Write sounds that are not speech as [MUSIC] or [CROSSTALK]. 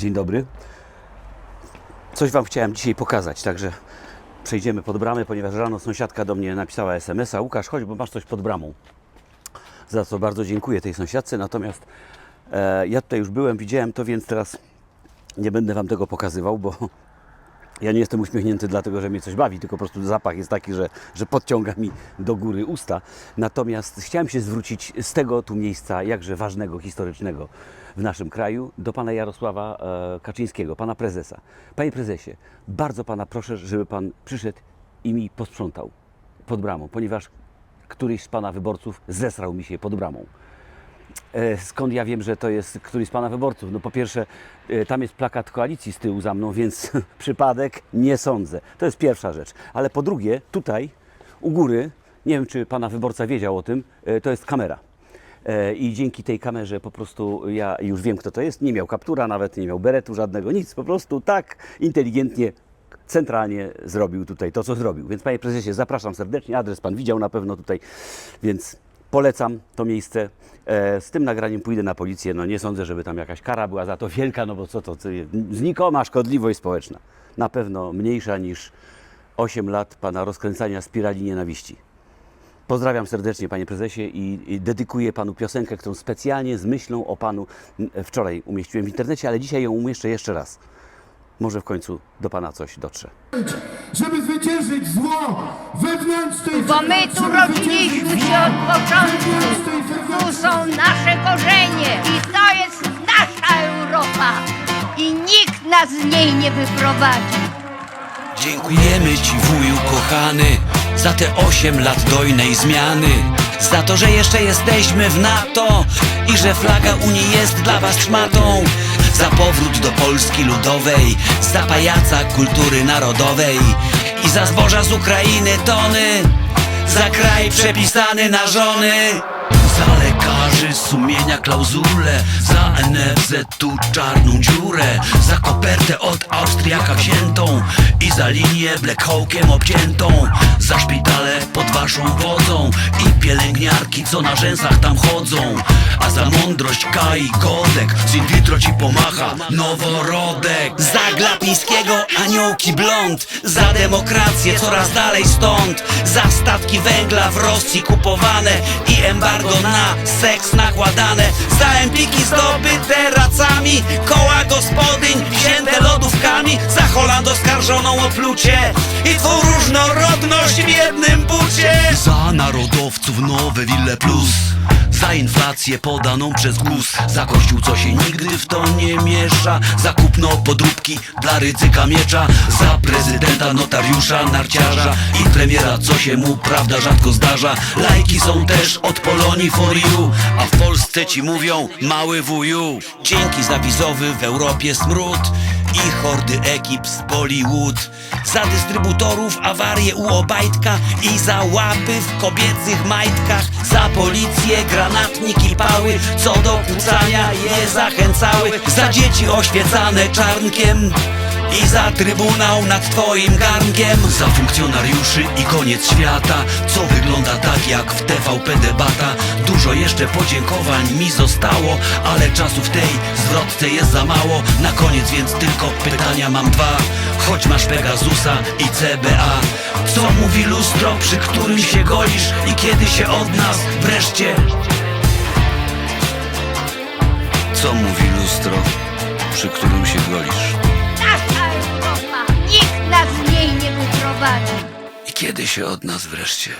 Dzień dobry. Coś Wam chciałem dzisiaj pokazać, także przejdziemy pod bramę, ponieważ rano sąsiadka do mnie napisała SMS-a. Łukasz, chodź, bo masz coś pod bramą. Za co bardzo dziękuję tej sąsiadce, natomiast e, ja tutaj już byłem, widziałem to, więc teraz nie będę Wam tego pokazywał, bo ja nie jestem uśmiechnięty dlatego, że mnie coś bawi, tylko po prostu zapach jest taki, że, że podciąga mi do góry usta. Natomiast chciałem się zwrócić z tego tu miejsca, jakże ważnego, historycznego w naszym kraju, do pana Jarosława e, Kaczyńskiego, pana prezesa. Panie prezesie, bardzo pana proszę, żeby pan przyszedł i mi posprzątał pod bramą, ponieważ któryś z pana wyborców zesrał mi się pod bramą. E, Skąd ja wiem, że to jest któryś z Pana wyborców? No po pierwsze, e, tam jest plakat koalicji z tyłu za mną, więc [LAUGHS] przypadek nie sądzę. To jest pierwsza rzecz. Ale po drugie, tutaj u góry, nie wiem czy Pana wyborca wiedział o tym, e, to jest kamera. I dzięki tej kamerze po prostu ja już wiem, kto to jest. Nie miał kaptura, nawet nie miał beretu żadnego, nic. Po prostu tak inteligentnie, centralnie zrobił tutaj to, co zrobił. Więc Panie Prezesie, zapraszam serdecznie. Adres Pan widział na pewno tutaj, więc polecam to miejsce. E, Z tym nagraniem pójdę na policję. No nie sądzę, żeby tam jakaś kara była za to wielka, no bo co to, znikoma szkodliwość społeczna. Na pewno mniejsza niż 8 lat Pana rozkręcania spirali nienawiści. Pozdrawiam serdecznie Panie Prezesie i, i dedykuję Panu piosenkę, którą specjalnie z myślą o Panu wczoraj umieściłem w internecie, ale dzisiaj ją umieszczę jeszcze raz. Może w końcu do Pana coś dotrze. żeby zwyciężyć zło wewnętrzne. Bo my tu rodziliśmy się od początku. Tu są nasze korzenie i to jest nasza Europa. I nikt nas z niej nie wyprowadzi. Dziękujemy Ci wuju kochany Za te osiem lat dojnej zmiany Za to, że jeszcze jesteśmy w NATO że flaga Unii jest dla Was szmatą. Za powrót do Polski Ludowej Za pajaca kultury narodowej I za zboża z Ukrainy tony Za kraj przepisany na żony. Za lekarzy sumienia klauzule. Za NFZ tu czarną dziurę. Za kopertę od Austriaka wziętą I za linię Black Hawkiem obciętą. Za szpitale pod waszą wodzą I pielęgniarki co na rzęsach tam chodzą. A za mądrość Kai Godek Z in vitro ci pomacha noworodek. Za Glapińskiego aniołki blond Za demokrację coraz dalej stąd. Za statki węgla w Rosji kupowane I embargo na seks nakładane. Za empiki zdobyte racami. Koła gospodyń wzięte lodówkami. Za Holand oskarżoną o plucie I twą różnorodność w jednym bucie. Za narodowców nowe Wille Plus. Za inflację podaną przez GUS. Za kościół, co się nigdy w to nie miesza. Za kupno podróbki dla ryzyka miecza. Za prezydenta, notariusza, narciarza I premiera, co się mu prawda rzadko zdarza. Lajki są też od Polonii for you A w Polsce ci mówią mały wuju. Dzięki za wizowy w Europie smród I hordy ekip z Bollywood. Za dystrybutorów awarie u Obajtka I za łapy w kobiecych majtkach. Za policję, granatniki pały Co do kłócania je zachęcały. Za dzieci oświecane czarnkiem i za trybunał nad twoim garnkiem Za funkcjonariuszy i koniec świata. Co wygląda tak jak w TVP debata? Dużo jeszcze podziękowań mi zostało Ale czasu w tej zwrotce jest za mało. Na koniec więc tylko pytania mam dwa. Choć masz Pegasusa i CBA Co mówi lustro, przy którym się golisz? I kiedy się od nas wreszcie? Co mówi lustro, przy którym się golisz kiedy się od nas wreszcie